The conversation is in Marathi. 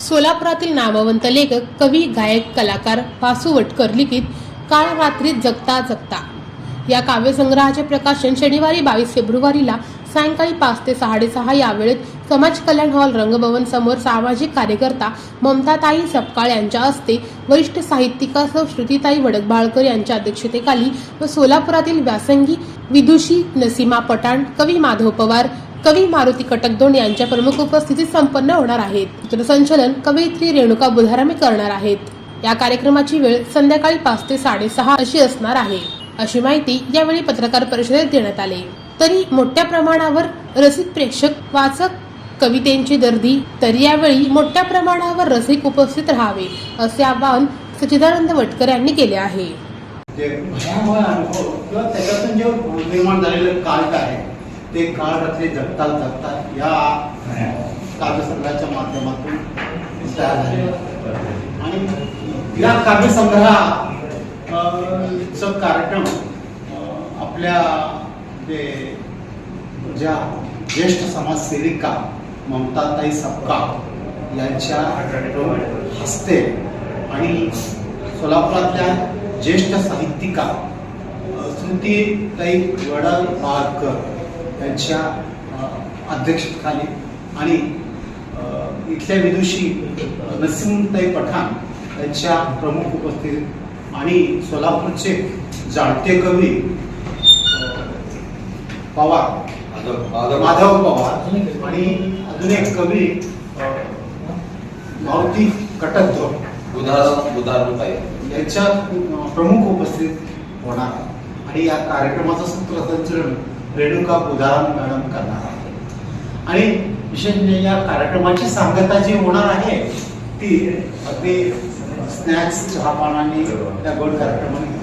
सोलापुरातील नामवंत लेखक कवी गायक कलाकार वासू वटकर लिखित काळ रात्रीत जगता जगता. या काव्यसंग्रहाचे प्रकाशन शनिवारी बावीस फेब्रुवारीला सायंकाळी पाच ते साडेसहा या वेळेत समाज कल्याण हॉल रंगभवन समोर सामाजिक कार्यकर्ता ममताताई सपकाळ यांच्या हस्ते वरिष्ठ साहित्यिकासह श्रुतीताई वडकबाळकर यांच्या अध्यक्षतेखाली व सोलापुरातील व्यासंगी विदुषी नसीमा पठाण कवी माधव पवार कवी मारुती कटकदोंड यांच्या प्रमुख उपस्थितीत संपन्न होणार आहेत. सूत्रसंचलन कवयित्री रेणुका बुधारामे करणार आहेत. या कार्यक्रमाची वेळ संध्याकाळी पाच ते साडेसहा अशी असणार आहे. अशी माहिती यावेळी पत्रकार परिषदेत देण्यात आली. तरी मोठ्या प्रमाणावर रसिक प्रेक्षक वाचक कवितेंची दर्दी तर यावेळी मोठ्या प्रमाणावर रसिक उपस्थित राहावे असे आवाहन सच्चिदानंद वटकर यांनी केले आहे. ते भयावह अनुभव किंवा त्याच्यातून जे निर्माण झालेलं काळ आहे ते काळ रात्री जगता जगता या काव्यसंग्रहाच्या माध्यमातून तयार झाले. आणि या काव्यसंग्रहा कार्यक्रम आपल्या ते ज्या ज्येष्ठ समाजसेविका ममताताई सपकाळ यांच्या हस्ते आणि सोलापुरातल्या ज्येष्ठ साहित्यिका स्मृतीताई श्रुतीताई वडल बाळकर यांच्या अध्यक्षतेखाली आणि इथल्या विदुषी नसीमताई पठाण यांच्या प्रमुख उपस्थितीत आणि सोलापूरचे जाणते कवी पवार. माधव पवार. आणि अजून एक कवी अ, मारुती कटक यांच्या प्रमुख उपस्थित होणार. आहे. आणि या कार्यक्रमाचं सूत्रसंचलन रेणुका बुधाराम मॅडम करणार आहे आणि विशेष म्हणजे या कार्यक्रमाची सांगता जी होणार आहे ती अगदी स्नॅक्स चहापानाने त्या गोड कार्यक्रमाने